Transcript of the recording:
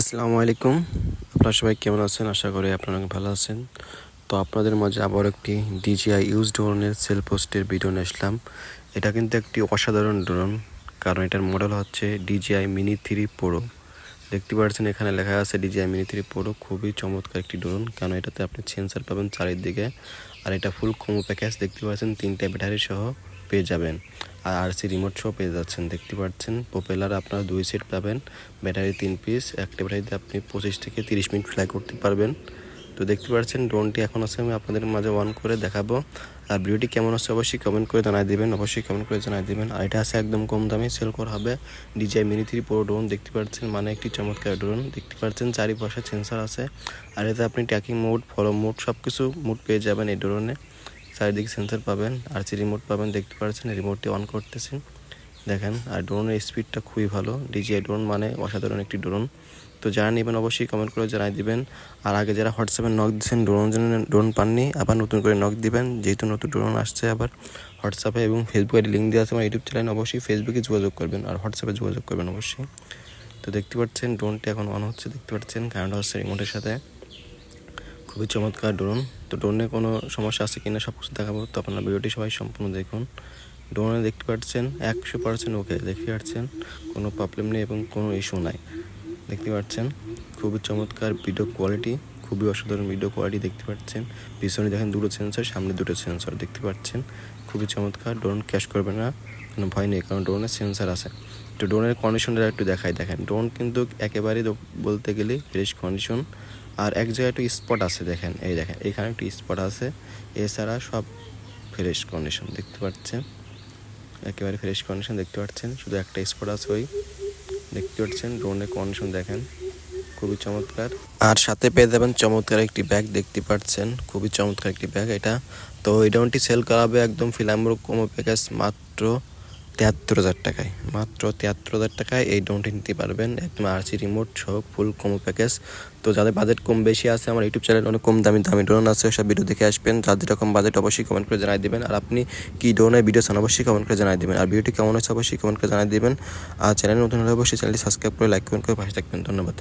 আসসালামু আলাইকুম। আপনারা সবাই কেমন আছেন? আশা করি আপনারা ভালো আছেন। তো আপনাদের মাঝে আবার একটি ডিজিআই ইউজ ড্রোনের সেল পোস্টের ভিডিও নিয়ে আসলাম। এটা কিন্তু একটি অসাধারণ ড্রোন কারণ এটার মডেল হচ্ছে ডিজিআই মিনি থ্রি প্রো দেখতে পাচ্ছেন এখানে লেখা আছে ডিজিআই মিনি থ্রি প্রো খুবই চমৎকার একটি ড্রোন কারণ এটাতে আপনি সেন্সার পাবেন চারিদিকে। আর এটা ফুল কমো প্যাকেজ দেখতে পাচ্ছেন তিনটে ব্যাটারি সহ। পেয়ে যাবেন। আর আরসি রিমোট সহ পেয়ে যাচ্ছেন, দেখতে পাচ্ছেন। প্রোপেলার আপনারা দুই সেট পাবেন। ব্যাটারি তিন পিস একটা ব্যাটারিতে আপনি পঁচিশ থেকে তিরিশ মিনিট ফ্লাই করতে পারবেন। তো দেখতে পাচ্ছেন ড্রোনটি এখন আছে, আমি আপনাদের মাঝে অন করে দেখাবো। আর ভিডিওটি কেমন আছে অবশ্যই কমেন্ট করে জানাই দেবেন। অবশ্যই কমেন্ট করে জানাই দেবেন। আর এটা আছে একদম কম দামে সেল করা হবে। DJI mini three pro drone দেখতে পাচ্ছেন মানে একটি চমৎকার ড্রোন দেখতে পাচ্ছেন, চারিপাশে সেন্সার আছে। আর এতে আপনি ট্র্যাকিং মোড ফলো মোড সব কিছু মোড পেয়ে যাবেন এই ড্রোনে চারিদিকে সেন্সার পাবেন আর সি রিমোট পাবেন, দেখতে পাচ্ছেন রিমোটটি অন করতেছেন। দেখেন, আর ড্রোনের স্পিডটা খুবই ভালো। ডিজিআই ড্রোন মানে অসাধারণ একটি ড্রোন তো যারা নেবেন অবশ্যই কমেন্ট করে জানাই দিবেন। আর আগে যারা হোয়াটসঅ্যাপে নক দিচ্ছেন ড্রোন জন্য ড্রোন পাননি, আবার নতুন করে নক দিবেন। যেহেতু নতুন ড্রোন আসছে আবার হোয়াটসঅ্যাপে এবং ফেসবুকে লিঙ্ক দেওয়া আছে আমার ইউটিউব চ্যানেল অবশ্যই ফেসবুকে যোগাযোগ করবেন। আর হোয়াটসঅ্যাপে যোগাযোগ করবেন অবশ্যই। তো দেখতে পাচ্ছেন ড্রোনটি এখন অন হচ্ছে, দেখতে পাচ্ছেন কারেন্ট হচ্ছে রিমোটের সাথে। খুবই চমৎকার ড্রোন তো ড্রোনে কোনো সমস্যা আছে কিনা সব কিছু দেখাবো, তো আপনারা ভিডিওটি সবাই সম্পূর্ণ দেখুন। ড্রোনে দেখতে পাচ্ছেন, একশো পার্সেন্ট ওকে দেখতে পাচ্ছেন, কোনো প্রবলেম নেই এবং কোনো ইস্যু নাই। দেখতে পাচ্ছেন, খুবই চমৎকার ভিডিও কোয়ালিটি খুবই অসাধারণ ভিডিও কোয়ালিটি দেখতে পাচ্ছেন। পিছনে দেখেন দুটো সেন্সর সামনে দুটো সেন্সর দেখতে পাচ্ছেন। খুবই চমৎকার ড্রোন ক্যাশ করবে না, কোনো ভয় নেই, কারণ ড্রোনের সেন্সার আছে। তো ড্রোনের কন্ডিশনটা একটু দেখাই, দেখেন। ড্রোন কিন্তু একেবারেই বলতে গেলে ফ্রেশ কন্ডিশন আর এক জায়গায় একটু স্পট আছে দেখেন, এই দেখেন, এখানে একটু স্পট আছে। এছাড়া সব ফ্রেশ কন্ডিশন দেখতে পাচ্ছেন? একেবারে ফ্রেশ কন্ডিশন দেখতে পাচ্ছেন, শুধু একটা স্পট আছে ওই। দেখতে পাচ্ছেন ড্রোনের কন্ডিশন দেখেন, খুবই চমৎকার। আর সাথে পেয়ে যাবেন চমৎকার একটি ব্যাগ দেখতে পাচ্ছেন, খুবই চমৎকার একটি ব্যাগ এটা। তো এই ড্রোনটি সেল করাবে একদম ফিলাম্বর কমো প্যাকেজ মাত্র তিয়াত্তর হাজার টাকায়। মাত্র তিয়াত্তর হাজার টাকায় এই ড্রোনটি নিতে পারবেন। একদম আরসি রিমোট সহ ফুল কমো প্যাকেজ তো যাদের বাজেট কম বেশি আছে, আমার ইউটিউব চ্যানেল অনেক কম দামি দামি ড্রোন আছে, সব ভিডিও দেখে আসবেন। যাদের রকম বাজেট অবশ্যই কমেন্ট করে জানাই দেবেন। আর আপনি কী ড্রোনের ভিডিও চান, অবশ্যই কমেন্ট করে জানাই দেবেন। আর ভিডিওটি কেমন হচ্ছে অবশ্যই কমেন্ট করে জানাই দেবেন। আর চ্যানেল নতুন হলে অবশ্যই চ্যানেলটি সাবস্ক্রাইব করে লাইক কমেন্ট করে পাশে থাকবেন। ধন্যবাদ।